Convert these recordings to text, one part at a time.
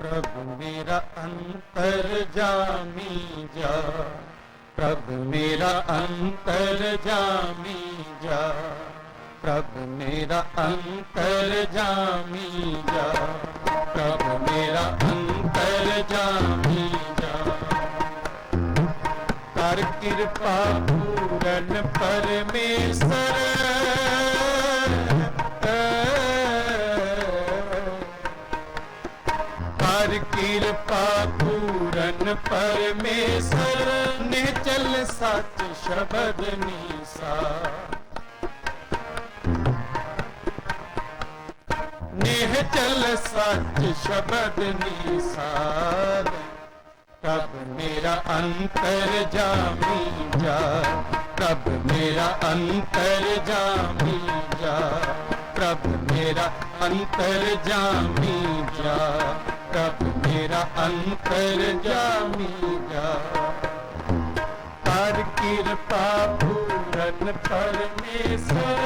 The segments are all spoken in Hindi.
प्रभु मेरा अंतर जामी जा। प्रभु मेरा अंतर जामी जा। प्रभु मेरा अंतर जामी जा। प्रभु मेरा अंतर जामी जा। कर कृपा पूरन परमेश्वर कृपा पूरन परमेश्वर ने चल सच शब्द नेह चल सच शब्द निसार कब मेरा अंतर जामी जा। कब मेरा अंतर जामी जा। कब मेरा अंतर जामी जा। कब मेरा अंतर जामी जा। कृपा पूरन परमेश्वर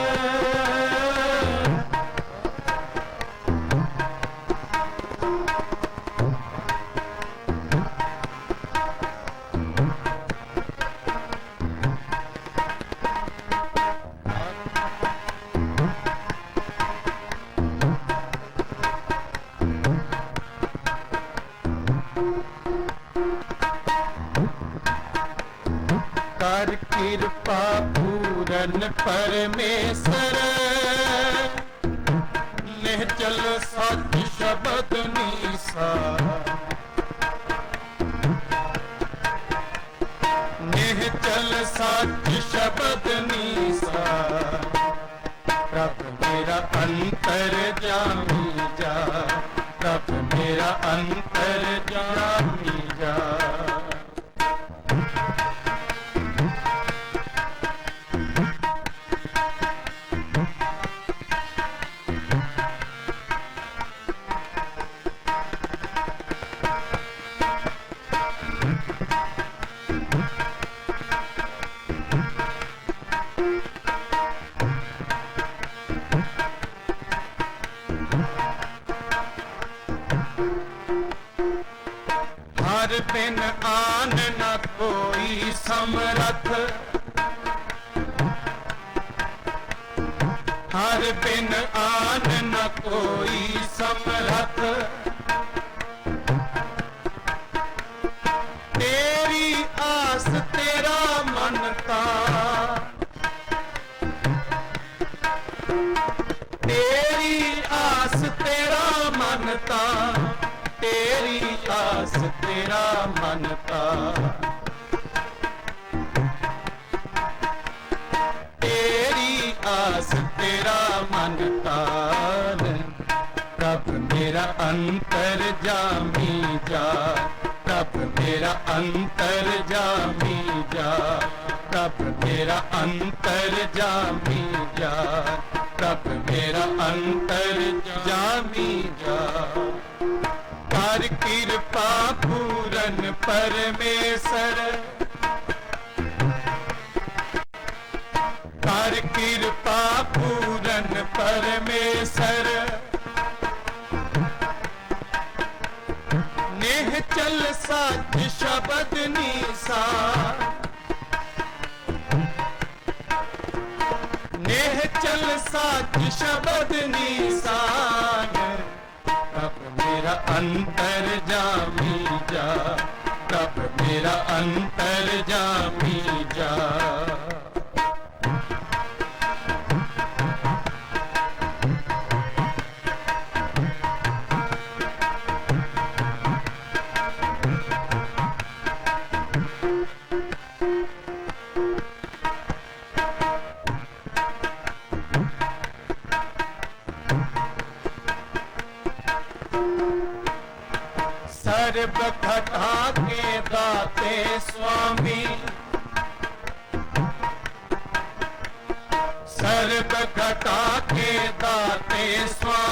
ਕਰ ਕਿਰਪਾ ਪੂਰਨ ਪਰਮੇਸ਼ਰ। ਲੈ ਚਲ ਸੱਚ ਸ਼ਬਦ ਨੀਸਾ। ਨੇਹ ਚਲ ਸੱਚ ਸ਼ਬਦ ਨੀਸਾ। ਰੱਬ ਮੇਰਾ ਅੰਤਰ ਜਾਮੀ ਜਾ। ਰੱਬ ਮੇਰਾ ਅੰਤਰ ਜਾਮੀ ਜਾ। कोई समरथ आस तेरा मनता प्रभ मेरा अंतर जामी जा। प्रभ मेरा अंतर जामी जा। प्रभ मेरा अंतर जामी जा। प्रभ मेरा अंतर जामी जा। कर कृपा पूरन परमेश्वर कृपा पूरन परमेश्वर। नेह चल सच शब्द निसा। नेह चल सच शब्द निशान तब मेरा अंतर जामी जा। तब मेरा अंतर जामी जा।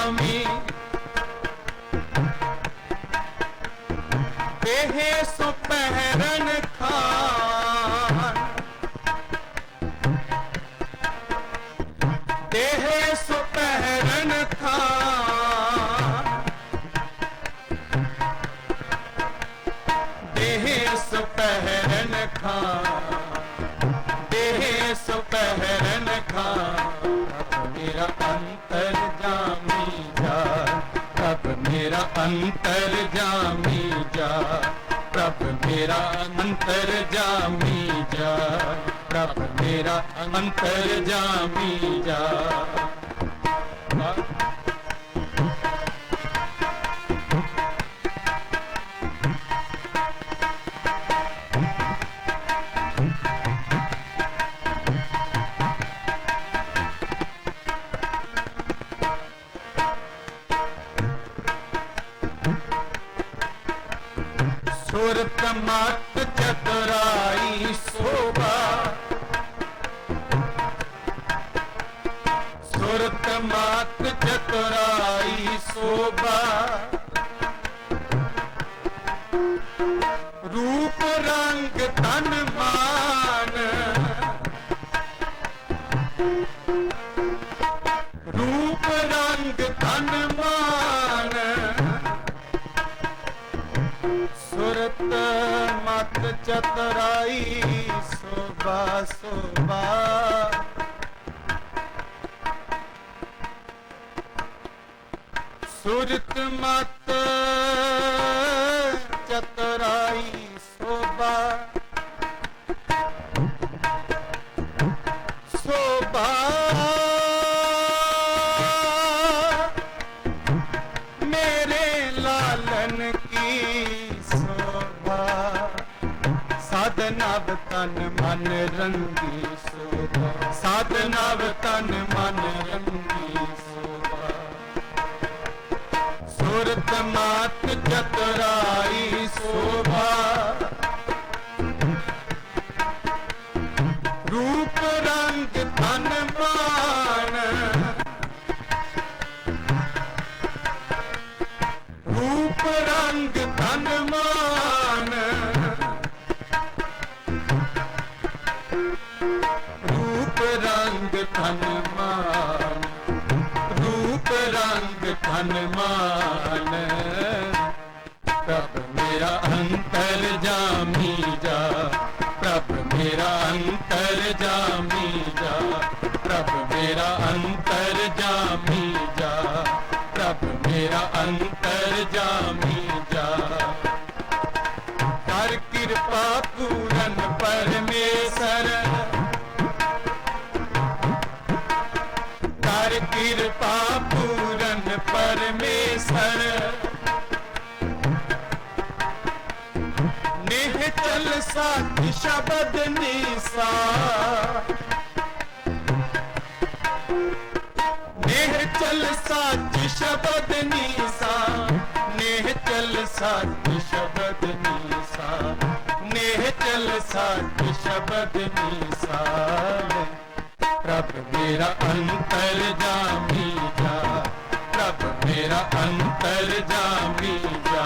ਸੁਆਮੀ ਇਹ ਸੁਪਹਿਰਨ अंतर जामी जा। प्रभ मेरा अंतर जामी जा। प्रभ मेरा अंतर जामी जा। ਮਤ ਚਤੁਰਾਈ ਸੋਭਾ। ਰੂਪ ਰੰਗ ਤਨ ਮਾਨ। ਰੂਪ ਰੰਗ ਤਨ ਮਾਨ। ਸੁਰਤ ਮਤ ਚਤਰਾਈ ਸੋਭਾ ਸੋਭਾ। ਸੁਰਤ ਮਤ ਚਤਰਾਈ ਸੋਭਾ। ਸੋਭਾ। ਮੇਰੇ ਲਾਲਨ ਕੀ ਸੋਭਾ। ਸਾਧਨਾਵ ਤਨ ਮਨ ਰੰਗੀ ਸੋਭਾ। ਸਾਧਨਾਵ ਤਨ ਮਨ ਰੰਗੀ ਅੰਗ ਤਨ ਮਾਨ। ਪ੍ਰਭ ਮੇਰਾ ਅੰਤਰ ਜਾਮੀ ਜਾ। ਪ੍ਰਭ ਮੇਰਾ ਅੰਤਰ ਜਾਮੀ ਜਾ। ਪ੍ਰਭ ਮੇਰਾ ਅੰਤਰ ਜਾਮੀ ਜਾ। ਪ੍ਰਭ ਮੇਰਾ ਅੰਤਰ ਜਾਮੀ ਜਾ। ਕਰ ਕਿਰਪਾ ਪੂਰਨ ਪਰਮੇਸ਼ਰ। ਕਰ ਕਿਰਪਾ परमेश्वर। निहचल साथ शब्द निसा। नेह चल सच शब्द नीसा। नेह चल सच शब्द नीसा। नेह चल सच शब्द नीसा। प्रभ मेरा अंतर जामी जा। मेरा अंतर जामी जा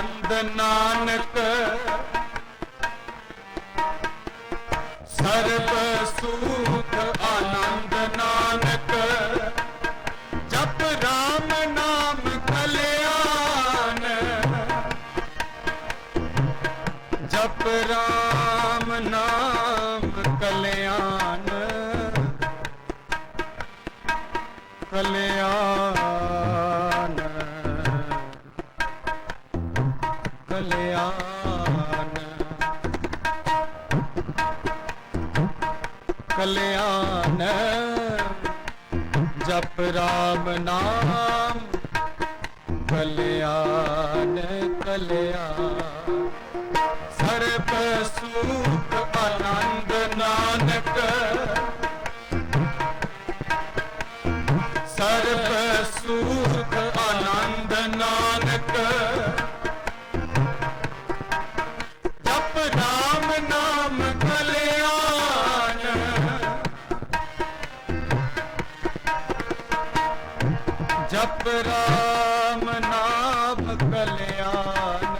ਆਨੰਦ ਨਾਨਕ। ਸਰਬ ਸੁਖ ਆਨੰਦ ਨਾਨਕ। ਜਪ ਰਾਮ ਨਾਮ ਕਲਿਆਣ। ਜਪ ਰਾਮ ਨਾਮ ਕਲਿਆਣ। ਕਲਿਆਣ। कल्याण जप राम नाम कल्याण कल्याण। सर्प सूख जप राम नाम कल्याण।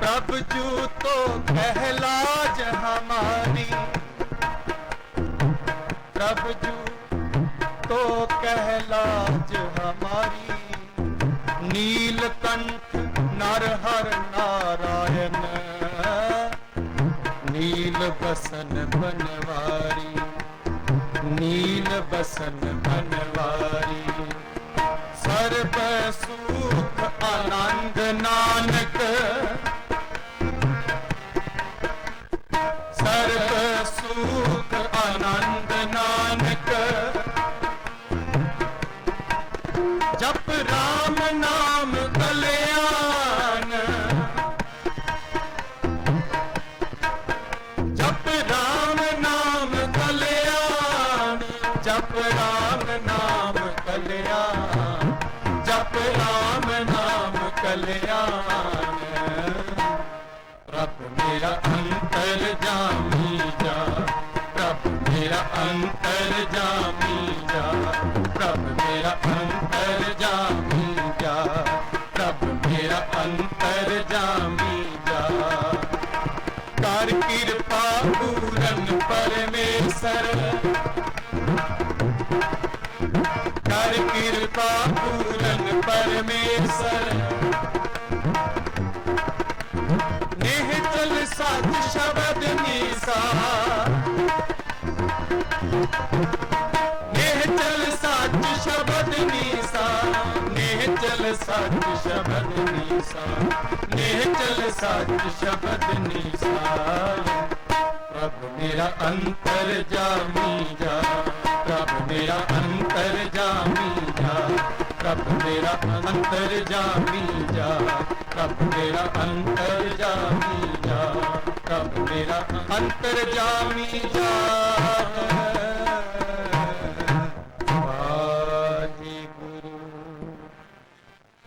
प्रभु जू तो कहलाज हमारी। प्रभु जू तो कहलाज हमारी। नीलकंठ नर हर नारायण। नील बसन बनवारी। ਹੀਨ ਬਸਨ ਮਨਵਾਰੀ ਸਰਬ ਸੁਖ ਆਨੰਦ ਨਾਨਕ। ਸਰਬ ਸੁਖ ਆਨੰਦ ਨਾਨਕ। ਜਪ ਰਾਮ ਨਾਮ मेरा अंतर जामी जा। प्रभ, मेरा अंतर जामी जा। प्रभ, मेरा अंतर जामी जा। प्रभ, मेरा अंतर जामी जा। कर कृपा पूरन परमेश्वर। कर कृपा पूरन परमेश्वर। निसा नेह चल सच शब्द निसा नेह चल सच शब्द निसा नेह चल सच शब्द निसा। प्रभु मेरा अंतर जामी जा, प्रभु मेरा अंतर जामी जा। ਰੱਬ ਮੇਰਾ ਅੰਤਰ ਜਾਮੀ ਜਾ। ਰੱਬ ਮੇਰਾ ਅੰਤਰ ਜਾਮੀ ਜਾ। ਰੱਬ ਮੇਰਾ ਅੰਤਰ ਜਾਮੀ ਜਾ।